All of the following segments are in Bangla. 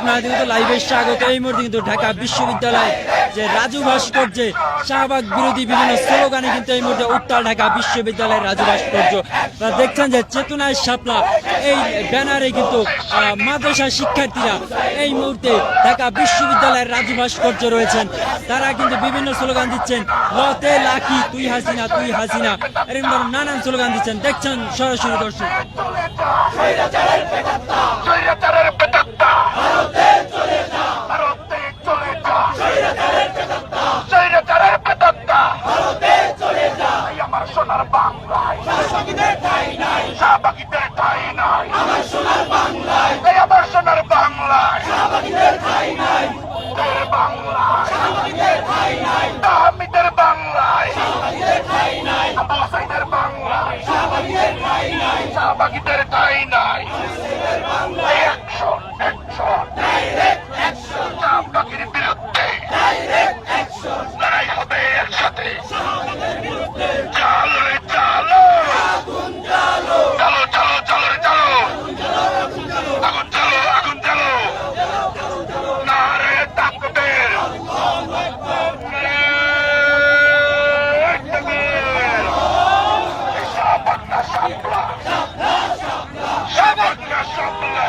আপনাদের কিন্তু লাইভে স্বাগত। এই মুহূর্তে কিন্তু ঢাকা বিশ্ববিদ্যালয় যে রাজু ভাস্কর্যে, শাহবাগ বিরোধী বিভিন্ন স্লোগানে কিন্তু এই মুহূর্তে উত্তাল ঢাকা বিশ্ববিদ্যালয়ের রাজু ভাস্কর্য। আপনারা দেখছেন যে চেতনায় শাপলা, এই ব্যানারে কিন্তু মাদ্রাসা শিক্ষার্থীরা এই মুহূর্তে ঢাকা বিশ্ববিদ্যালয়ের রাজু ভাস্কর্য রয়েছেন। তারা কিন্তু বিভিন্ন স্লোগান দিচ্ছেন, লতে লাকি তুই হাসিনা তুই হাসিনা। এরকম নানান স্লোগান দিচ্ছেন। দেখছেন সরাসরি দর্শক স্বৈরাচারের পেটাত্তা ভারতে চলে যা স্বৈরাচারের পেটাত্তা এই আমার সোনার বাংলায় শাহবাগীদের ঠাই নাই এই আমার সোনার বাংলায়। তোর বাংলায়। আহমিদের বাংলায় আবু সাইদের বাংলায়। শাহবাগীদের ঠাই নাই। অ্যাকশন অ্যাকশন শাহবাগীর বিরুদ্ধে লড়াই হবে একসাথে চালো রে চালো চালো চালো চালো রে চালো আগুন চালো আগুন চালো নারে তাকবীর নারে তাকবীর শাহবাগ না শাপলা শাহবাগ না শাপলা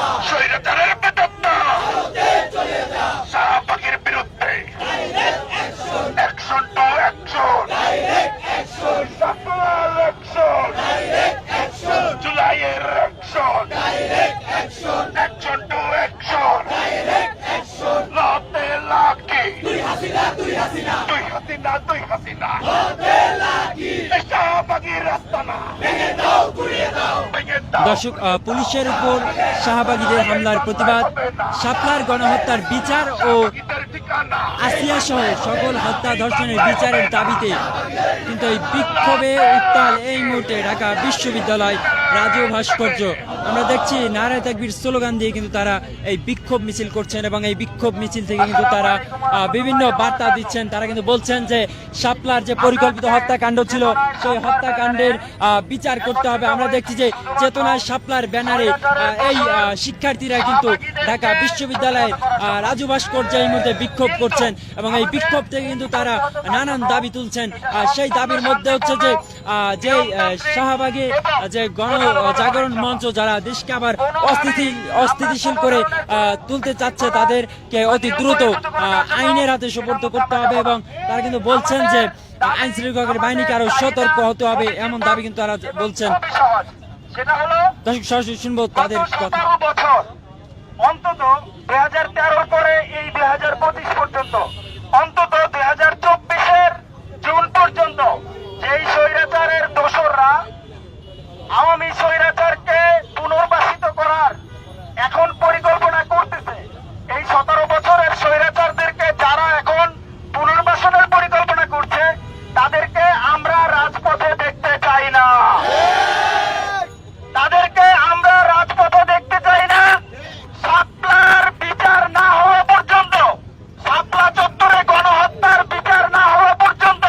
তুই হাসিনা। তুই হাসিনা তুই হাসিনা। এই শাহবাগের রাস্তা না ভেঙে দাও। দর্শক আহ, পুলিশের উপর শাহবাগীদের হামলার প্রতিবাদ শাপলার গণহত্যার বিচার ও আসিয়া সহ সকল হত্যা ধর্ষণের বিচারের দাবিতে কিন্তু এই বিক্ষোভে উত্তাল এই মুহূর্তে ঢাকা বিশ্ববিদ্যালয় রাজু ভাস্কর্য। আমরা দেখছি নারায় তাকবির স্লোগান দিয়ে কিন্তু তারা এই বিক্ষোভ মিছিল করছেন এবং এই বিক্ষোভ মিছিল থেকে কিন্তু তারা বিভিন্ন বার্তা দিচ্ছেন। তারা কিন্তু বলছেন যে শাপলার যে পরিকল্পিত হত্যাকাণ্ড ছিল সেই হত্যাকাণ্ডের বিচার করতে হবে। আমরা দেখছি যে চেতনায় শাপলার ব্যানারে এই শিক্ষার্থীরা কিন্তু ঢাকা বিশ্ববিদ্যালয়ে আহ, রাজু ভাস্কর্য এই মুহূর্তে বিক্ষোভ করছেন এবং এই বিক্ষোভ থেকে কিন্তু তারা নানান দাবি তুলছেন। সেই দাবির মধ্যে হচ্ছে যে যে শাহবাগে যে গণ জাগরণ মঞ্চ যারা দেশকে আবার অস্থিতি, অস্থিতিশীল করে তুলতে চাচ্ছে, তাদেরকে অতি দ্রুত আইনের হাতে সুপর্দ করতে হবে এবং তারা কিন্তু বলছেন যে, আইন শৃঙ্খলার বাহিনীকে আরও সতর্ক হতে হবে, এমন দাবি কিন্তু তারা বলছেন। দর্শক, সরাসরি শুনব তাদের কথা। 17 বছর অন্তত দুই হাজার তেরোর পরে এই দুই হাজার পঁচিশ পর্যন্ত। অন্তত দুই হাজার চব্বিশের জুন পর্যন্ত যেই স্বৈরাচারের দোসররা আওয়ামী স্বৈরাচারকে পুনর্বাসিত করার এখন পরিকল্পনা করতেছে এই সতেরো বছরের স্বৈরাচারদেরকে যারা এখন পুনর্বাসনের পরিকল্পনা করছে তাদেরকে আমরা রাজপথে দেখতে চাই না তাদেরকে আমরা রাজপথে দেখতে চাই না সাপলার বিচার না হওয়া পর্যন্ত সাপলা চত্বরে গণহত্যার বিচার না হওয়া পর্যন্ত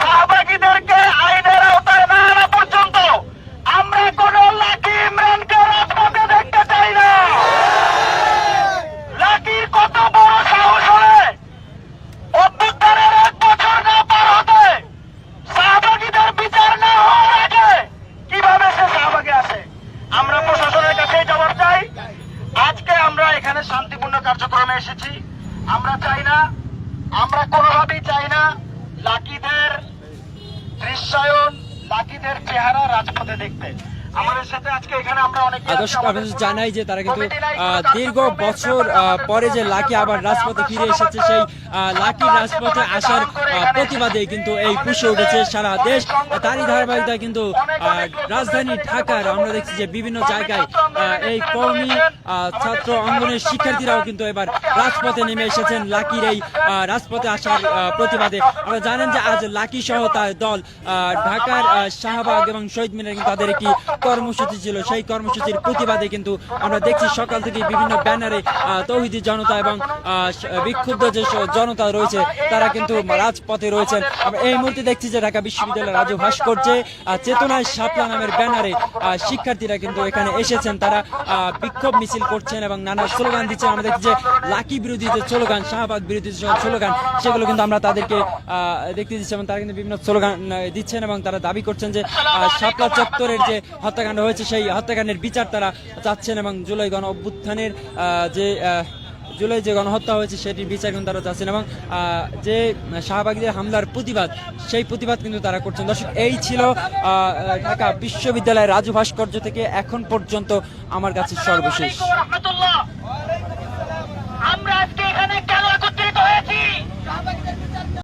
শাহবাগীদেরকে আইনের আওতায় না আনা পর্যন্ত আমরা কোন লাকি ইমরানকে রাজপথে দেখতে চাই না লাকির কত বড় সাহস হলে অভ্যুত্থানের এক বছর না পার হতে শাহবাগীদের বিচার না হওয়ার আগে কীভাবে সে শাহবাগে আসে আমরা প্রশাসনের কাছে জবাব চাই আজকে আমরা এখানে শান্তিপূর্ণ কার্যক্রমে এসেছি আমরা চাই না কোনোভাবেই চাই না লাকিদের দৃশ্যায়ন লাকিদের চেহারা রাজপথে দেখতে। দর্শক আপনাদের জানাই যে তারা কিন্তু দীর্ঘ বছর পরে যে লাকি আবার রাজপথে ফিরে এসেছে সেই লাকি রাজপথে আসার প্রতিবাদে কিন্তু এই পুষে উঠেছে সারা দেশ। তারই ধারাবাহিকতায় কিন্তু রাজধানী ঢাকার আমরা দেখছি যে বিভিন্ন জায়গায় এই কর্মী ছাত্র অঙ্গনের শিক্ষার্থীরাও কিন্তু এবার রাজপথে নেমে এসেছেন লাকির এই রাজপথে আসার প্রতিবাদে। আমরা জানেন যে আজ লাকি সহ তার দল আহ, ঢাকার শাহবাগ এবং শহীদ মিনারে কিন্তু তাদের একটি কর্মসূচি ছিল, সেই কর্মসূচির প্রতিবাদে কিন্তু আমরা দেখছি সকাল থেকে বিভিন্ন ব্যানারে তৌহিদি জনতা এবং বিক্ষুব্ধ যে জনতা রয়েছে, তারা কিন্তু রাজপথে রয়েছেন। এই মুহূর্তে দেখছি যে ঢাকা বিশ্ববিদ্যালয়ের রাজু ভাস্কর্যে চেতনায় শাপলা নামের ব্যানারে শিক্ষার্থীরা কিন্তু এখানে এসেছেন। তারা বিক্ষোভ মিছিল করছেন এবং নানা স্লোগান দিচ্ছেন। আমরা দেখছি যে লাকি বিরোধী যে স্লোগান, শাহবাগ বিরোধী যে স্লোগান, সেগুলো কিন্তু আমরা তাদেরকে দেখতে দিচ্ছি এবং তারা কিন্তু বিভিন্ন স্লোগান দিচ্ছেন এবং তারা দাবি করছেন যে শাপলা চত্বরের যে হত্যাকাণ্ড হয়েছে, সেই হত্যাকাণ্ডের বিচার তারা চাচ্ছেন এবং জুলাই গণ অভ্যুত্থানের যে জুলাই যে গণহত্যা হয়েছে, সেটির বিচার কিন্তু তারা চাচ্ছেন এবং যে শাহবাগীদের হামলার প্রতিবাদ, সেই প্রতিবাদ কিন্তু তারা করছেন। দর্শক, এই ছিল ঢাকা বিশ্ববিদ্যালয়ের রাজু ভাস্কর্য থেকে এখন পর্যন্ত আমার কাছে সর্বশেষ।